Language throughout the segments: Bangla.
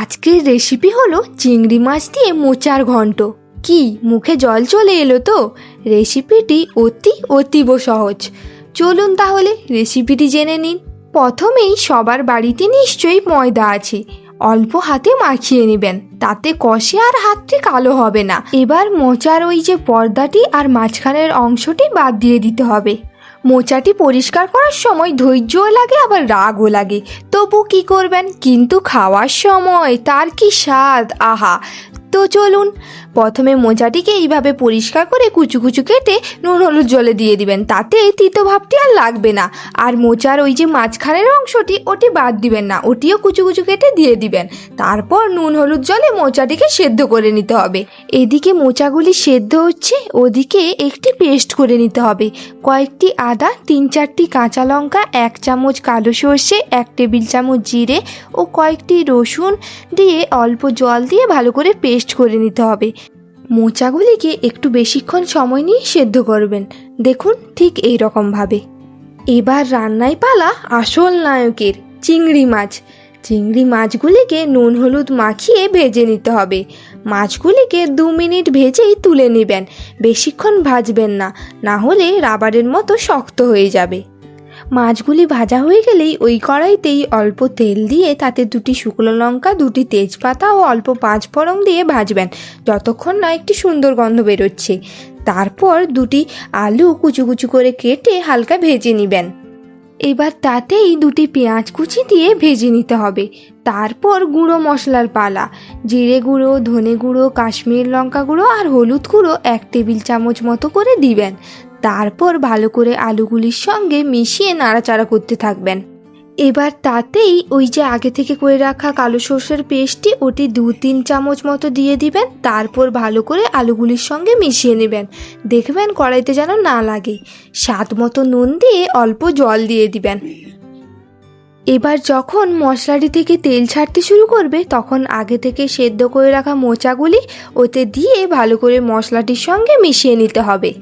আজকের রেসিপি হলো চিংড়ি মাছ দিয়ে মোচার ঘন্ট। কি, মুখে জল চলে এলো তো? রেসিপিটি অতি অতীব সহজ। চলুন তাহলে রেসিপিটি জেনে নিন। প্রথমেই সবার বাড়িতে নিশ্চয়ই ময়দা আছে। অল্প হাতে মাখিয়ে নেবেন, তাতে কষে আর হাতটি কালো হবে না। এবার মোচার ওই যে পর্দাটি আর মাঝখানের অংশটি বাদ দিয়ে দিতে হবে। মোচাটি পরিষ্কার করার সময় ধৈর্যও লাগে, আবার রাগও লাগে। তবু কি করবেন? কিন্তু খাওয়ার সময়, তার কি স্বাদ? আহা! তো চলুন, প্রথমে মোচাটিকে এইভাবে পরিষ্কার করে কুচু কুচু কেটে নুন হলুদ জলে দিয়ে দিবেন। তাতে তিতো ভাবটি আর লাগবে না। আর মোচার ওই যে মাঝখানের অংশটি, ওটি বাদ দিবেন না। ওটিও কুচু কুচু কেটে দিয়ে দিবেন। তারপর নুন হলুদ জলে মোচাটিকে সেদ্ধ করে নিতে হবে। এদিকে মোচাগুলি সেদ্ধ হচ্ছে, ওদিকে একটি পেস্ট করে নিতে হবে। কয়েকটি আদা, তিন চারটি কাঁচা লঙ্কা, এক চামচ কালো সর্ষে, এক টেবিল চামচ জিরে ও কয়েকটি রসুন দিয়ে অল্প জল দিয়ে ভালো করে পেস্ট করে নিতে হবে। মোচাগুলিকে একটু বেশিক্ষণ সময় নিয়ে সেদ্ধ করবেন। দেখুন ঠিক এই রকমভাবে। এবার রান্নায় পালা আসল নায়কের চিংড়ি মাছ। চিংড়ি মাছগুলিকে নুন হলুদ মাখিয়ে ভেজে নিতে হবে। মাছগুলিকে দু মিনিট ভেজেই তুলে নেবেন। বেশিক্ষণ ভাজবেন না না হলে রাবারের মতো শক্ত হয়ে যাবে। মাছগুলি ভাজা হয়ে গেলেই ওই কড়াইতেই অল্প তেল দিয়ে তাতে দুটি শুকনো লঙ্কা, দুটি তেজপাতা ও অল্প পাঁচ ফোড়ন দিয়ে ভাজবেন। যতক্ষণ না একটি সুন্দর গন্ধ বেরোচ্ছে। তারপর দুটি আলু কুচু কুচু করে কেটে হালকা ভেজে নেবেন। এবার তাতেই দুটি পেঁয়াজ কুচি দিয়ে ভেজে নিতে হবে। তারপর গুঁড়ো মশলার পালা। জিরে গুঁড়ো, ধনে গুঁড়ো, কাশ্মীর লঙ্কা গুঁড়ো আর হলুদ গুঁড়ো এক টেবিল চামচ মতো করে দিবেন। তারপর ভালো করে আলুগুলির সঙ্গে মিশিয়ে নাড়াচাড়া করতে থাকবেন। এবার তাতেই ওই যে আগে থেকে করে রাখা কালো সর্ষের পেস্টটি ওটি দু তিন চামচ মতো দিয়ে দিবেন, তারপর ভালো করে আলুগুলির সঙ্গে মিশিয়ে নেবেন। দেখবেন কড়াইতে যেন না লাগে। স্বাদ মতো নুন দিয়ে অল্প জল দিয়ে দিবেন। এবার যখন মশলাটি থেকে তেল ছাড়তে শুরু করবে, তখন আগে থেকে সেদ্ধ করে রাখা মোচাগুলি ওতে দিয়ে ভালো করে মশলাটির সঙ্গে মিশিয়ে নিতে হবে।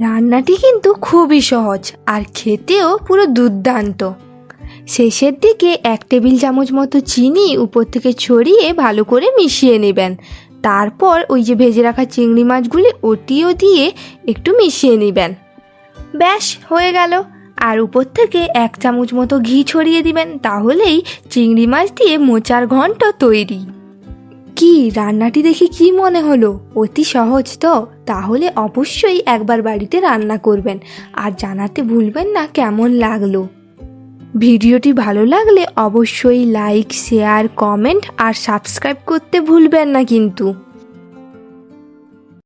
রান্নাটি কিন্তু খুবই সহজ আর খেতেও পুরো দুর্দান্ত। শেষের দিকে এক টেবিল চামচ মতো চিনি উপর থেকে ছড়িয়ে ভালো করে মিশিয়ে নেবেন। তারপর ওই যে ভেজে রাখা চিংড়ি মাছগুলি ওটিও দিয়ে একটু মিশিয়ে নেবেন। ব্যাস, হয়ে গেল। আর উপর থেকে এক চামচ মতো ঘি ছড়িয়ে দিবেন, তাহলেই চিংড়ি মাছ দিয়ে মোচার ঘন্ট তৈরি। কি রান্নাটি দেখে কি মনে হলো? অতি সহজ তো। তাহলে অবশ্যই একবার বাড়িতে রান্না করবেন। আর জানাতে ভুলবেন না কেমন লাগল। ভিডিওটি ভালো লাগলে অবশ্যই লাইক, শেয়ার, কমেন্ট আর সাবস্ক্রাইব করতে ভুলবেন না কিন্তু।